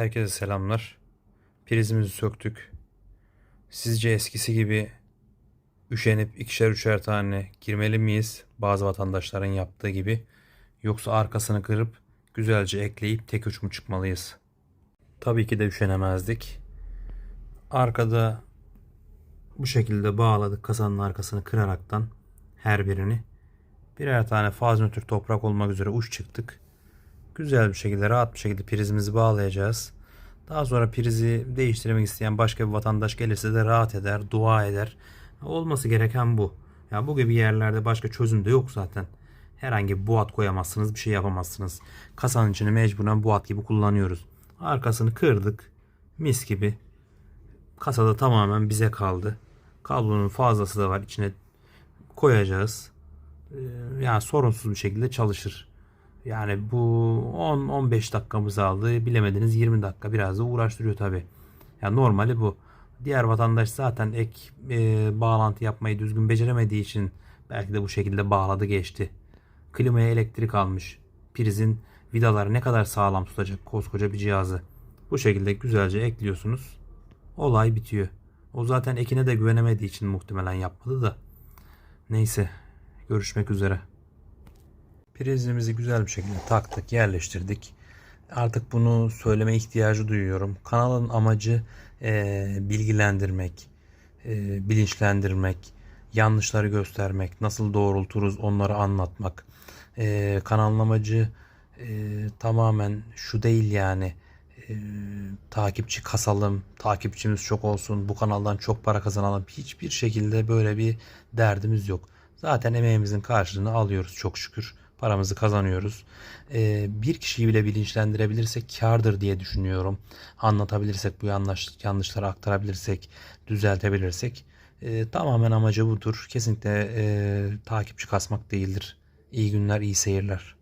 Herkese selamlar. Prizimizi söktük. Sizce eskisi gibi üşenip ikişer üçer tane girmeli miyiz? Bazı vatandaşların yaptığı gibi. Yoksa arkasını kırıp güzelce ekleyip tek uç mu çıkmalıyız? Tabii ki de üşenemezdik. Arkada bu şekilde bağladık kasanın arkasını kıraraktan her birini. Birer tane faz nötr toprak olmak üzere uç çıktık. Güzel bir şekilde rahat bir şekilde prizimizi bağlayacağız. Daha sonra prizi değiştirmek isteyen başka bir vatandaş gelirse de rahat eder, dua eder. Olması gereken bu. Ya bu gibi yerlerde başka çözüm de yok zaten. Herhangi bir buat koyamazsınız, bir şey yapamazsınız. Kasanın içini mecburen buat gibi kullanıyoruz. Arkasını kırdık. Mis gibi. Kasada tamamen bize kaldı. Kablonun fazlası da var. içine koyacağız. Ee, Yani sorunsuz bir şekilde çalışır. Yani bu 10-15 dakikamızı aldı. Bilemediniz 20 dakika biraz da uğraştırıyor tabi. Yani normali bu. Diğer vatandaş zaten ek e, bağlantı yapmayı düzgün beceremediği için belki de bu şekilde bağladı geçti. Klimaya elektrik almış. Prizin vidaları ne kadar sağlam tutacak koskoca bir cihazı. Bu şekilde güzelce ekliyorsunuz. Olay bitiyor. O zaten ekine de güvenemediği için muhtemelen yapmadı da. Neyse. Görüşmek üzere. Prizimizi güzel bir şekilde taktık, yerleştirdik. Artık bunu söyleme ihtiyacı duyuyorum. Kanalın amacı e, bilgilendirmek, e, bilinçlendirmek, yanlışları göstermek, nasıl doğrulturuz onları anlatmak. E, kanalın amacı e, tamamen şu değil yani e, takipçi kasalım, takipçimiz çok olsun, bu kanaldan çok para kazanalım. Hiçbir şekilde böyle bir derdimiz yok. Zaten emeğimizin karşılığını alıyoruz çok şükür. Paramızı kazanıyoruz. Ee, bir kişiyi bile bilinçlendirebilirsek kardır diye düşünüyorum. Anlatabilirsek bu yanlış, yanlışları aktarabilirsek, düzeltebilirsek e, tamamen amacı budur. Kesinlikle e, takipçi kasmak değildir. İyi günler, iyi seyirler.